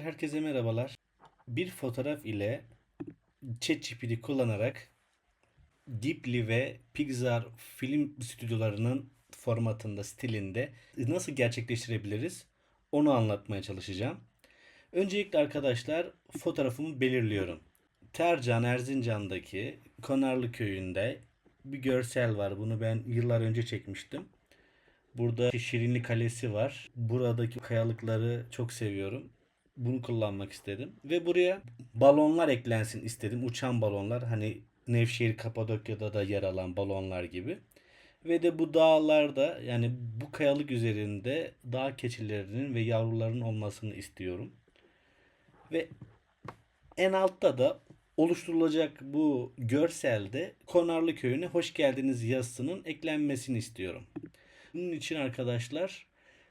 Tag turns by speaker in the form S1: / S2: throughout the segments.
S1: Herkese merhabalar. Bir fotoğraf ile ChatGPT kullanarak Ghibli ve Pixar film stüdyolarının formatında, stilinde nasıl gerçekleştirebiliriz? Onu anlatmaya çalışacağım. Öncelikle arkadaşlar fotoğrafımı belirliyorum. Tercan Erzincan'daki Konarlı köyünde bir görsel var. Bunu ben yıllar önce çekmiştim. Burada Şirinli Kalesi var. Buradaki kayalıkları çok seviyorum. Bunu kullanmak istedim. Ve buraya balonlar eklensin istedim. Uçan balonlar. Hani Nevşehir Kapadokya'da da yer alan balonlar gibi. Ve de bu dağlarda yani bu kayalık üzerinde dağ keçilerinin ve yavrularının olmasını istiyorum. Ve en altta da oluşturulacak bu görselde Konarlı Köyü'ne hoş geldiniz yazısının eklenmesini istiyorum. Bunun için arkadaşlar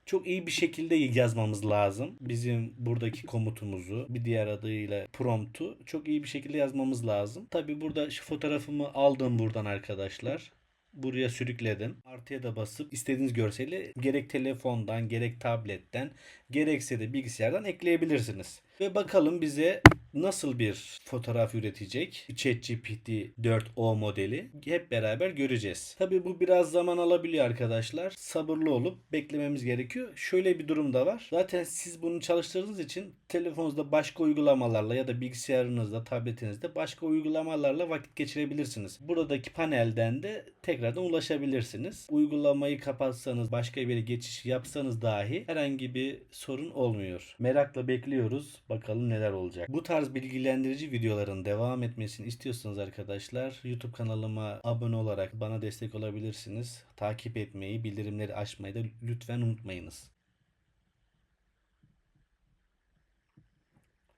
S1: çok iyi bir şekilde yazmamız lazım. Bizim buradaki komutumuzu bir diğer adıyla promptu çok iyi bir şekilde yazmamız lazım. Tabi burada şu fotoğrafımı aldım buradan arkadaşlar. Buraya sürükledim. Artıya da basıp istediğiniz görseli gerek telefondan gerek tabletten gerekse de bilgisayardan ekleyebilirsiniz. Ve bakalım bize nasıl bir fotoğraf üretecek ChatGPT 4o modeli hep beraber göreceğiz. Tabi bu biraz zaman alabiliyor arkadaşlar. Sabırlı olup beklememiz gerekiyor. Şöyle bir durum da var. Zaten siz bunu çalıştırdığınız için telefonunuzda başka uygulamalarla ya da bilgisayarınızda, tabletinizde başka uygulamalarla vakit geçirebilirsiniz. Buradaki panelden de tekrardan ulaşabilirsiniz. Uygulamayı kapatsanız, başka bir geçiş yapsanız dahi herhangi bir sorun olmuyor. Merakla bekliyoruz. Bakalım neler olacak. Bu tarz bilgilendirici videoların devam etmesini istiyorsanız arkadaşlar YouTube kanalıma abone olarak bana destek olabilirsiniz. Takip etmeyi, bildirimleri açmayı da lütfen unutmayınız.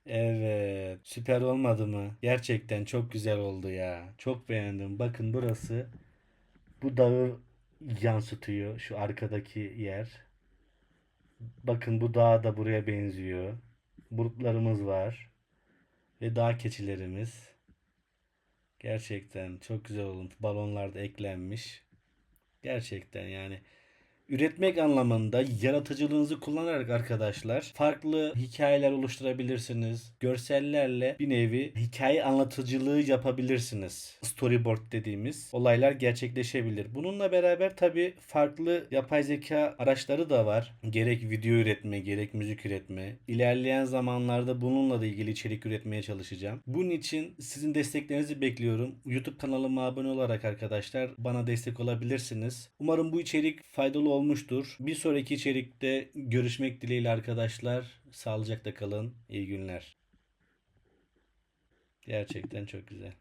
S1: Evet, süper olmadı mı? Gerçekten çok güzel oldu ya. Çok beğendim. Bakın burası bu dağı yansıtıyor. Şu arkadaki yer. Bakın bu dağ da buraya benziyor. Bulutlarımız var. Ve dağ keçilerimiz. Gerçekten çok güzel olmuş. Balonlar da eklenmiş. Gerçekten yani üretmek anlamında yaratıcılığınızı kullanarak arkadaşlar farklı hikayeler oluşturabilirsiniz. Görsellerle bir nevi hikaye anlatıcılığı yapabilirsiniz. Storyboard dediğimiz olaylar gerçekleşebilir. Bununla beraber tabi farklı yapay zeka araçları da var. Gerek video üretme, gerek müzik üretme. İlerleyen zamanlarda bununla da ilgili içerik üretmeye çalışacağım. Bunun için sizin desteklerinizi bekliyorum. YouTube kanalıma abone olarak arkadaşlar bana destek olabilirsiniz. Umarım bu içerik faydalı olmuştur. Bir sonraki içerikte görüşmek dileğiyle arkadaşlar. Sağlıcakla kalın. İyi günler. Gerçekten çok güzel.